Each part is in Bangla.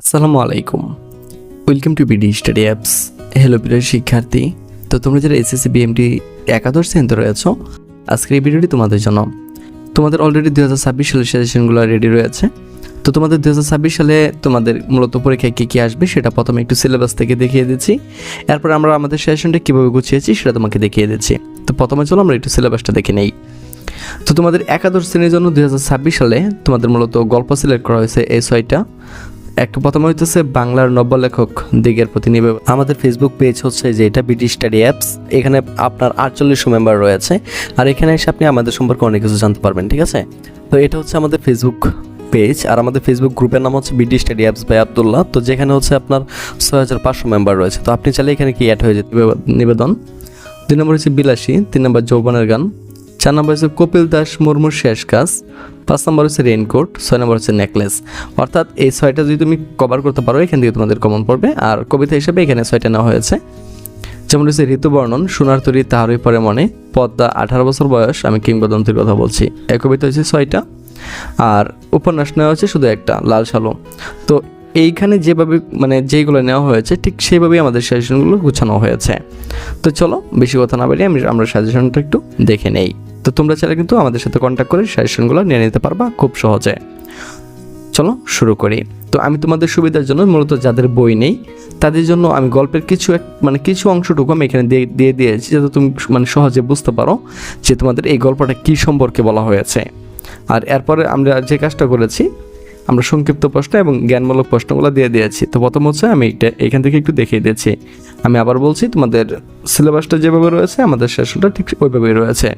আসসালামু আলাইকুম। Welcome to BD study apps hello প্রিয় শিক্ষার্থী। তো তোমরা যারা এসএসসি বিএমটি একাদশ শ্রেণীতে রয়েছো, আজকের এই ভিডিওটি তোমাদের জন্য। তোমাদের অলরেডি দু হাজার ছাব্বিশ সালের সাজেশনগুলো রেডি রয়েছে। তো তোমাদের দু হাজার ছাব্বিশ সালে তোমাদের মূলত পরীক্ষায় কী কী আসবে সেটা প্রথমে একটু সিলেবাস থেকে দেখিয়ে দিচ্ছি। এরপর আমরা আমাদের সেশনটা কীভাবে গুছিয়েছি সেটা তোমাকে দেখিয়ে দিচ্ছি। তো প্রথমে চলো আমরা একটু সিলেবাসটা দেখে নেই। তো তোমাদের একাদশ শ্রেণির জন্য দুই হাজার ছাব্বিশ সালে তোমাদের মূলত গল্প সিলেক্ট করা হয়েছে এই ছয়টা। একটা প্রথমে হইতেছে বাংলার নব্য লেখক দিগের প্রতি নিবে আমাদের ফেসবুক পেজ হচ্ছে যে এটা বিডি স্টাডি অ্যাপস এখানে আপনার আটচল্লিশশো মেম্বার রয়েছে, আর এখানে এসে আপনি আমাদের সম্পর্কে অনেক কিছু জানতে পারবেন, ঠিক আছে? তো এটা হচ্ছে আমাদের ফেসবুক পেজ আর আমাদের ফেসবুক গ্রুপের নাম হচ্ছে BD study apps by Abdullah তো যেখানে হচ্ছে আপনার ছয় হাজার পাঁচশো মেম্বার রয়েছে। তো আপনি চাইলে এখানে কি অ্যাড হয়ে যেতে নিবেদন। দুই নম্বর হচ্ছে বিলাসী, তিন নম্বর যৌবনের গান। চার নম্বর হচ্ছে কপিল দাস মুর্মুর শেষ কাজ। পাঁচ নম্বর হচ্ছে রেইনকোট, ছয় নম্বর হচ্ছে নেকলেস। অর্থাৎ এই ছয়টা যদি তুমি কভার করতে পারো, এখান থেকে তোমাদের কমন পড়বে। আর কবিতা হিসেবে এখানে ছয়টা নেওয়া হয়েছে। যেমন হচ্ছে ঋতুবর্ণন, সোনার তরি, তাহারই পরে মনে। পদ্মা, আঠারো বছর বয়স, আমি কিংবদন্তির কথা বলছি। এই কবিতা হচ্ছে ছয়টা। আর উপন্যাস নেওয়া হচ্ছে শুধু একটা, লাল সালো তো এইখানে যেভাবে মানে যেইগুলো নেওয়া হয়েছে, ঠিক সেইভাবেই আমাদের সাজেশনগুলো গুছানো হয়েছে। তো চলো, বেশি কথা না বাড়িয়ে আমি আমরা সাজেশনটা একটু দেখে নেই। তো তোমরা চাইলে কিন্তু আমাদের সাথে কন্ট্যাক্ট করে সাজেশনগুলো নিয়ে নিতে পারবা খুব সহজে। চলো, শুরু করি। তো আমি তোমাদের সুবিধার জন্য মূলত যাদের বই নেই, তাদের জন্য আমি গল্পের কিছু এক মানে কিছু অংশটুকু আমি এখানে দিয়ে দিয়ে দিয়েছি, যাতে তুমি মানে সহজে বুঝতে পারো যে তোমাদের এই গল্পটা কী সম্পর্কে বলা হয়েছে। আর এরপরে আমরা যে কাজটা করেছি আমরা সংক্ষিপ্ত প্রশ্ন এবং জ্ঞানমূলক প্রশ্নগুলো দিয়ে দিয়েছি। তো প্রথম হচ্ছে আমি এটা এখান থেকে একটু দেখিয়ে দিয়েছি আমি আবার বলছি, তোমাদের সিলেবাসটা যেভাবে রয়েছে, আমাদের সেশনটা ঠিক ওইভাবেই রয়েছে।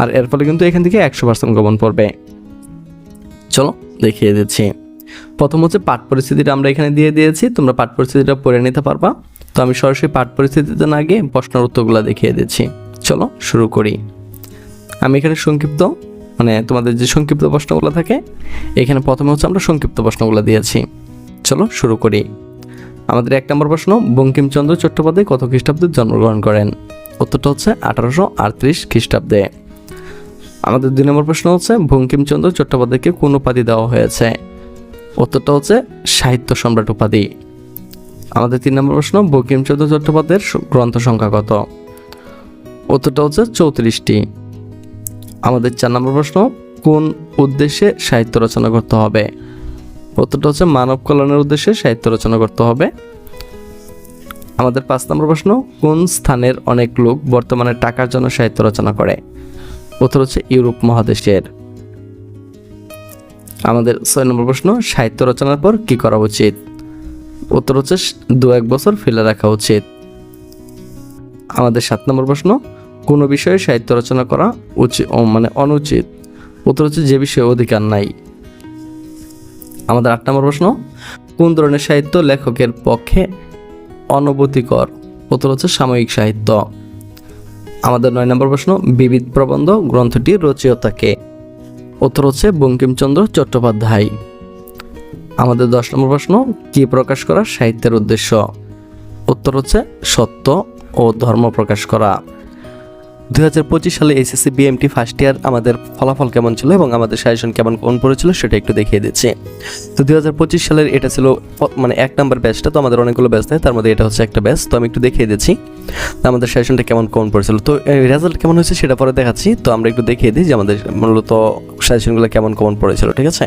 আর এর ফলে কিন্তু এখান থেকে একশো পার্সেন্ট গমন পড়বে চলো, দেখিয়ে দিচ্ছি। প্রথম হচ্ছে পাঠ পরিস্থিতিটা আমরা এখানে দিয়ে দিয়েছি, তোমরা পাঠ পরিস্থিতিটা পড়ে নিতে পারবা। তো আমি সরাসরি পাঠ পরিস্থিতিতে না গিয়ে প্রশ্নের উত্তরগুলো দেখিয়ে দিচ্ছি। চলো, শুরু করি। আমি এখানে সংক্ষিপ্ত। মানে তোমাদের যে সংক্ষিপ্ত প্রশ্নগুলো থাকে, এখানে প্রথমে হচ্ছে আমরা সংক্ষিপ্ত প্রশ্নগুলো দিয়েছি। চলো শুরু করি। আমাদের এক নম্বর প্রশ্ন, বঙ্কিমচন্দ্র চট্টোপাধ্যায় কত খ্রিস্টাব্দে জন্মগ্রহণ করেন? উত্তরটা হচ্ছে আঠারোশো আটত্রিশ খ্রিস্টাব্দে। আমাদের দুই নম্বর প্রশ্ন হচ্ছে, বঙ্কিমচন্দ্র চট্টোপাধ্যায়কে কোন উপাধি দেওয়া হয়েছে? উত্তরটা হচ্ছে সাহিত্য সম্রাট উপাধি। আমাদের তিন নম্বর প্রশ্ন, বঙ্কিমচন্দ্র চট্টোপাধ্যায়ের গ্রন্থ সংখ্যা কত? উত্তরটা হচ্ছে চৌত্রিশটি। আমাদের চার নম্বর প্রশ্ন, কোন উদ্দেশ্যে সাহিত্য রচনা করতে হবে? উত্তরটা হচ্ছে মানব কল্যাণের উদ্দেশ্যে সাহিত্য রচনা করতে হবে। আমাদের পাঁচ নম্বর প্রশ্ন, কোন স্থানের অনেক লোক বর্তমানে টাকার জন্য সাহিত্য রচনা করে? উত্তর হচ্ছে ইউরোপ মহাদেশের। আমাদের ছয় নম্বর প্রশ্ন, সাহিত্য রচনার পর কি করা উচিত? উত্তর হচ্ছে দু এক বছর ফেলে রাখা উচিত। আমাদের সাত নম্বর প্রশ্ন কোনো বিষয়ে সাহিত্য রচনা করা উচিত মানে অনুচিত। উত্তর হচ্ছে যে বিষয়ে অধিকার নাই। আমাদের আট নম্বর প্রশ্ন, কোন ধরনের সাহিত্য লেখকের পক্ষে অনুভূতিকর উত্তর হচ্ছে সাময়িক সাহিত্য। আমাদের নয় নম্বর প্রশ্ন, বিবিধ প্রবন্ধ গ্রন্থটির রচয়িতাকে? উত্তর হচ্ছে বঙ্কিমচন্দ্র চট্টোপাধ্যায়। আমাদের দশ নম্বর প্রশ্ন, কি প্রকাশ করা সাহিত্যের উদ্দেশ্য? উত্তর হচ্ছে সত্য ও ধর্ম প্রকাশ করা। পঁচিশ সালে এসএসসি বিএমটি ফার্স্ট ইয়ার আমাদের ফলাফল কেমন ছিল এবং আমাদের সাজেশন কেমন কোন পড়েছিল সেটা একটু দেখিয়ে দিচ্ছি। তো দুই হাজার পঁচিশ সালের এটা ছিল মানে এক নাম্বার ব্যাচটা তো আমাদের অনেকগুলো ব্যাচ থাকে, তার মধ্যে এটা হচ্ছে একটা ব্যাচ তো আমি একটু দেখিয়ে দিচ্ছি। আমাদের সেশনটা কেমন কোন পড়েছিল? তো রেজাল্ট কেমন হয়েছে সেটা পরে দেখাচ্ছি, তো আমরা একটু দেখিয়ে দিই যে আমাদের মূলত সাজেশনগুলো কেমন কমন পড়েছিল, ঠিক আছে?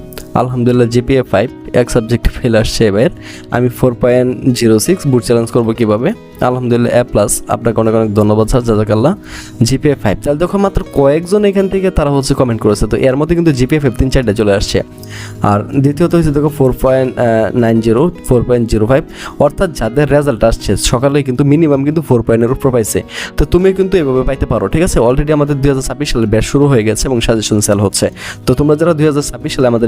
আলহামদুলিল্লাহ জিপিএ ফাইভ এক সাবজেক্ট ফেল আসছে এবার। আমি ফোর পয়েন্ট জিরো সিক্স বুট চ্যালেঞ্জ করব কীভাবে? আলহামদুলিল্লাহ এ প্লাস আপনাকে অনেক অনেক ধন্যবাদ, স্যার। জাজাকাল্লাহ। জিপিএ ফাইভ তাহলে দেখো মাত্র কয়েকজন এখান থেকে তারা হচ্ছে কমেন্ট করেছে। তো এর মধ্যে কিন্তু জিপিএ ফিফটিন চারটে চলে আসছে। আর দ্বিতীয়ত হচ্ছে দেখো four point nine zero four point zero five অর্থাৎ যাদের রেজাল্ট আসছে, সকালে কিন্তু মিনিমাম কিন্তু ফোর পয়েন্টের উপর পাইছে। তো তুমি কিন্তু এভাবে পাইতে পারো, ঠিক আছে? অলরেডি আমাদের দুই হাজার ছাব্বিশ সালে ব্যাচ শুরু হয়ে গেছে এবং সাজেশন সেল হচ্ছে। তো তোমরা যারা দুই হাজার ছাব্বিশ সালে আমাদের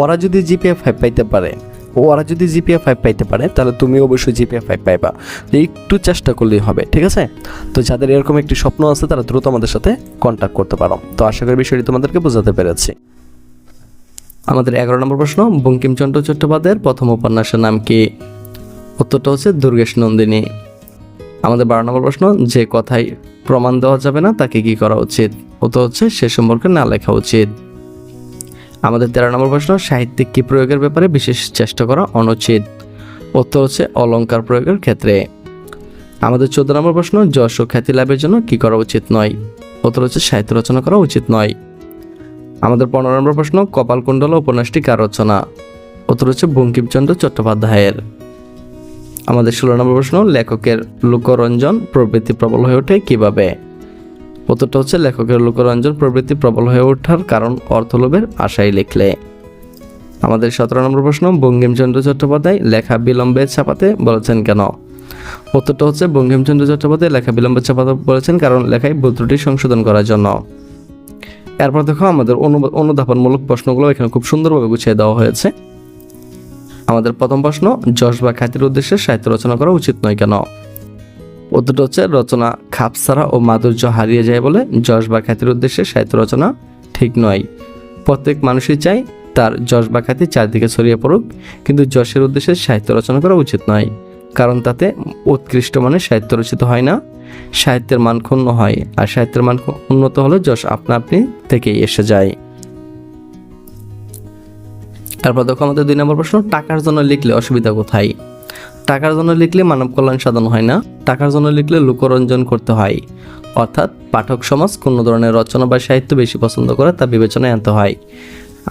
ওরা যদি জিপিএ ফাইভ পাইতে পারে, ওরা যদি জিপিএ ফাইভ পাইতে পারে, তাহলে তুমি অবশ্যই জিপিএ ফাইভ পাইবা। তো একটু চেষ্টা করলেই হবে, ঠিক আছে? তো যাদের এরকম একটি স্বপ্ন আছে, তারা দ্রুত আমাদের সাথে কন্ট্যাক্ট করতে পারো। তো আশা করি বিষয়টি তোমাদেরকে বোঝাতে পেরেছি। আমাদের এগারো নম্বর প্রশ্ন, বঙ্কিমচন্দ্র চট্টোপাধ্যায়ের প্রথম উপন্যাসের নাম কি? উত্তরটা হচ্ছে দুর্গেশ নন্দিনী। আমাদের বারো নম্বর প্রশ্ন, যে কথাই প্রমাণ দেওয়া যাবে না, তাকে কি করা উচিত? উত্তর হচ্ছে, সে সম্পর্কে না লেখা উচিত। আমাদের তেরো নম্বর প্রশ্ন, সাহিত্যিক কি প্রয়োগের ব্যাপারে বিশেষ চেষ্টা করা অনুচিত? উত্তর হচ্ছে অলঙ্কার প্রয়োগের ক্ষেত্রে। আমাদের চোদ্দ নম্বর প্রশ্ন, যশ ও খ্যাতি লাভের জন্য কি করা উচিত নয়? উত্তর হচ্ছে, সাহিত্য রচনা করা উচিত নয়। আমাদের পনেরো নম্বর প্রশ্ন, কপালকুণ্ডলা উপন্যাসটি কার রচনা? উত্তর হচ্ছে, বঙ্কিমচন্দ্র চট্টোপাধ্যায়ের। আমাদের ষোলো নম্বর প্রশ্ন, লেখকের লোকরঞ্জন প্রবৃত্তি প্রবল হয়ে ওঠে কীভাবে? উত্তরটা হচ্ছে লেখকের লোকরঞ্জন প্রবৃত্তি প্রবল হয়ে ওঠার কারণ অর্থলোভের আশায় লিখলে। আমাদের সতেরো নম্বর প্রশ্ন বঙ্কিমচন্দ্র চট্টোপাধ্যায় লেখা বিলম্বে ছাপাতে বলেছেন কেন? উত্তরটা হচ্ছে বঙ্কিমচন্দ্র চট্টোপাধ্যায় লেখা বিলম্বে ছাপাতে বলেছেন কারণ লেখায় বুদ্ধটি সংশোধন করার জন্য। এরপর দেখো, আমাদের অনু- অনুধাবনমূলক প্রশ্নগুলো এখানে খুব সুন্দরভাবে গুছিয়ে দেওয়া হয়েছে। আমাদের প্রথম প্রশ্ন, যশ বা খ্যাতির উদ্দেশ্যে সাহিত্য রচনা করা উচিত নয় কেন? উত্তরটা হচ্ছে রচনা খাপসারা ও মাধুর্য হারিয়ে যায় বলে যশ বা খ্যাতির উদ্দেশ্যে সাহিত্য রচনা ঠিক নয়। প্রত্যেক মানুষই চায় তার যশ বা খ্যাতি চারদিকে ছড়িয়ে পড়ুক, কিন্তু যশের উদ্দেশ্যে সাহিত্য রচনা করা উচিত নয়, কারণ তাতে উৎকৃষ্ট মানের সাহিত্য রচিত হয় না, সাহিত্যের মান ক্ষুণ্ণ হয়, আর সাহিত্যের মান উন্নত হলে যশ আপনা আপনি থেকেই এসে যায়। তারপর দেখো আমাদের দুই নম্বর প্রশ্ন, টাকার জন্য লিখলে অসুবিধা কোথায়? টাকার জন্য লিখলে মানব কল্যাণ সাধন হয় না, টাকার জন্য লিখলে লোকরঞ্জন করতে হয়। অর্থাৎ পাঠক সমাজ কোন ধরনের রচনা বা সাহিত্য বেশি পছন্দ করে তা বিবেচনায় আনতে হয়।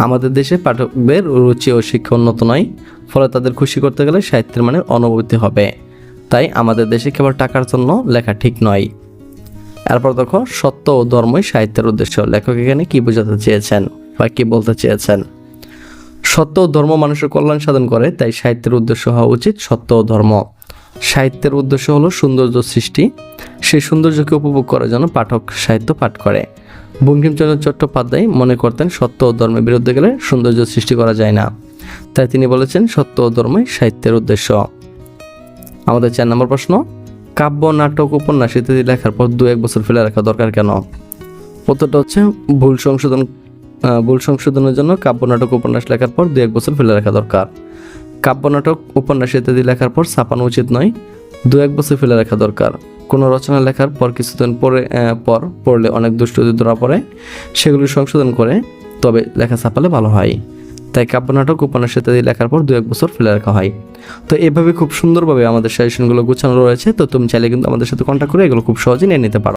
আমাদের দেশে পাঠকদের রুচি ও শিক্ষা উন্নত নয়, ফলে তাদের খুশি করতে গেলে সাহিত্যের মানের অনুভূতি হবে। তাই আমাদের দেশে কেবল টাকার জন্য লেখা ঠিক নয়। এরপর দেখো, সত্য ও ধর্মই সাহিত্যের উদ্দেশ্য। লেখক এখানে কি বোঝাতে চেয়েছেন বা কি বলতে চেয়েছেন? সত্য ধর্ম মানুষের কল্যাণ সাধন করে, তাই সাহিত্যের উদ্দেশ্য হওয়া উচিত সত্য ধর্ম। সাহিত্যের উদ্দেশ্য হলো সৌন্দর্য সৃষ্টি। সেই সৌন্দর্যকে উপভোগ করার জন্য পাঠক সাহিত্য পাঠ করে। বঙ্কিমচন্দ্র চট্টোপাধ্যায় মনে করতেন সত্য ও ধর্মের বিরুদ্ধে গেলে সৌন্দর্য সৃষ্টি করা যায় না। তাই তিনি বলেছেন সত্য ও ধর্মই সাহিত্যের উদ্দেশ্য। আমাদের চার নম্বর প্রশ্ন, কাব্য, নাটক, উপন্যাস ইত্যাদি লেখার পর দু এক বছর ফেলে রাখা দরকার কেন? উত্তরটা হচ্ছে ভুল সংশোধন ভুল সংশোধনের জন্য কাব্য নাটক উপন্যাস লেখার পর দু এক বছর ফেলে রাখা দরকার। কাব্য নাটক উপন্যাস ইত্যাদি লেখার পর ছাপানো উচিত নয়, দু এক বছর ফেলে রাখা দরকার। কোনো রচনা লেখার পর কিছুদিন পরে পর পড়লে অনেক দুষ্টুতি ধরা পড়ে, সেগুলি সংশোধন করে তবে লেখা ছাপালে ভালো হয়। তাই কাব্য নাটক উপন্যাস ইত্যাদি লেখার পর দু এক বছর ফেলে রাখা হয়। তো এভাবে খুব সুন্দরভাবে আমাদের সাজেশনগুলো গুছানো রয়েছে, তো তুমি চাইলে কিন্তু আমাদের সাথে কন্ট্যাক্ট করে এগুলো খুব সহজে নিয়ে নিতে পারো।